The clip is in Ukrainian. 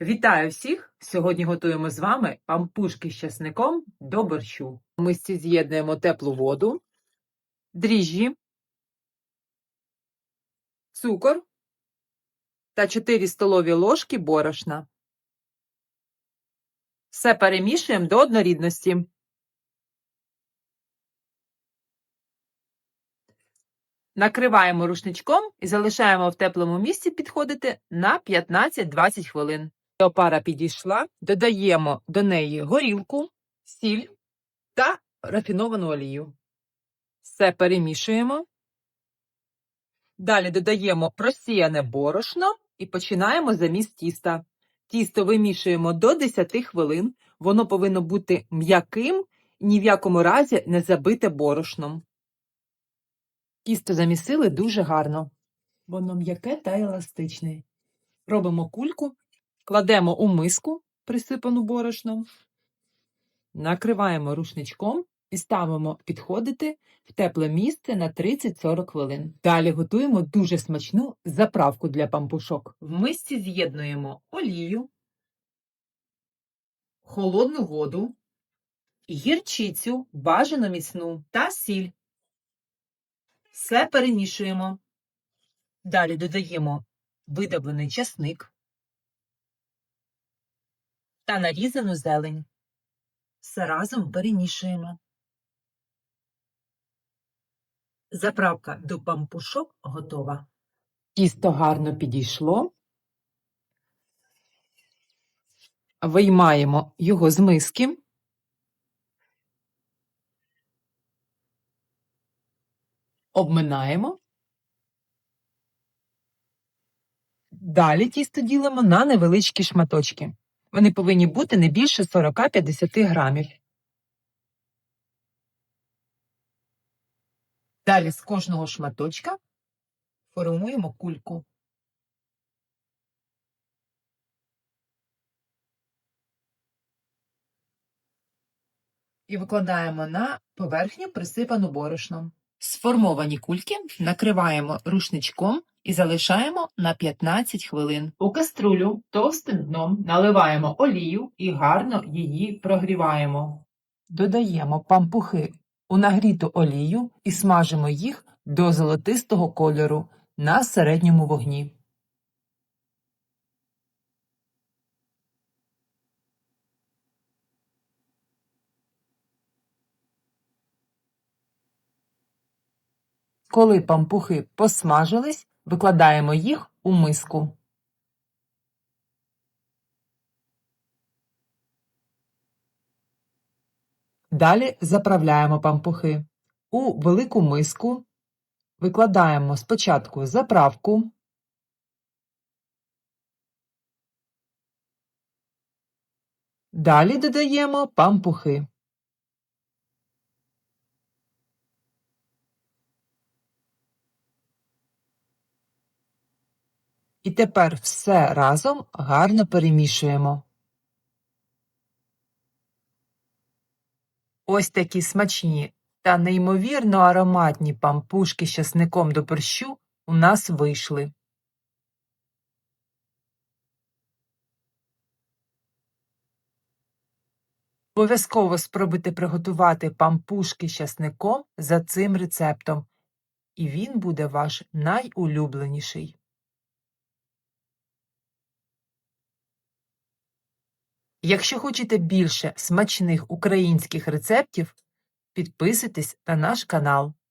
Вітаю всіх! Сьогодні готуємо з вами пампушки з часником до борщу. Ми сі з'єднуємо теплу воду, дріжджі, цукор та 4 столові ложки борошна. Все перемішуємо до однорідності. Накриваємо рушничком і залишаємо в теплому місці підходити на 15-20 хвилин. Опара підійшла, додаємо до неї горілку, сіль та рафіновану олію. Все перемішуємо. Далі додаємо просіяне борошно і починаємо заміс тіста. Тісто вимішуємо до 10 хвилин. Воно повинно бути м'яким ні в якому разі не забите борошном. Тісто замісили дуже гарно. Воно м'яке та еластичне. Робимо кульку, кладемо у миску, присипану борошном, накриваємо рушничком і ставимо підходити в тепле місце на 30-40 хвилин. Далі готуємо дуже смачну заправку для пампушок. В мисці з'єднуємо олію, холодну воду, гірчицю, бажано міцну та сіль. Все перемішуємо. Далі додаємо видавлений часник та нарізану зелень. Все разом перемішуємо. Заправка до пампушок готова. Тісто гарно підійшло. Виймаємо його з миски. Обминаємо. Далі тісто ділимо на невеличкі шматочки. Вони повинні бути не більше 40-50 грамів. Далі з кожного шматочка формуємо кульку. І викладаємо на поверхню, присипану борошном. Сформовані кульки накриваємо рушничком і залишаємо на 15 хвилин. У каструлю товстим дном наливаємо олію і гарно її прогріваємо. Додаємо пампухи у нагріту олію і смажимо їх до золотистого кольору на середньому вогні. Коли пампухи посмажились, викладаємо їх у миску. Далі заправляємо пампухи. У велику миску викладаємо спочатку заправку, далі додаємо пампухи. І тепер все разом гарно перемішуємо. Ось такі смачні та неймовірно ароматні пампушки з часником до борщу у нас вийшли. Обов'язково спробуйте приготувати пампушки з часником за цим рецептом, і він буде ваш найулюбленіший. Якщо хочете більше смачних українських рецептів, підписуйтесь на наш канал.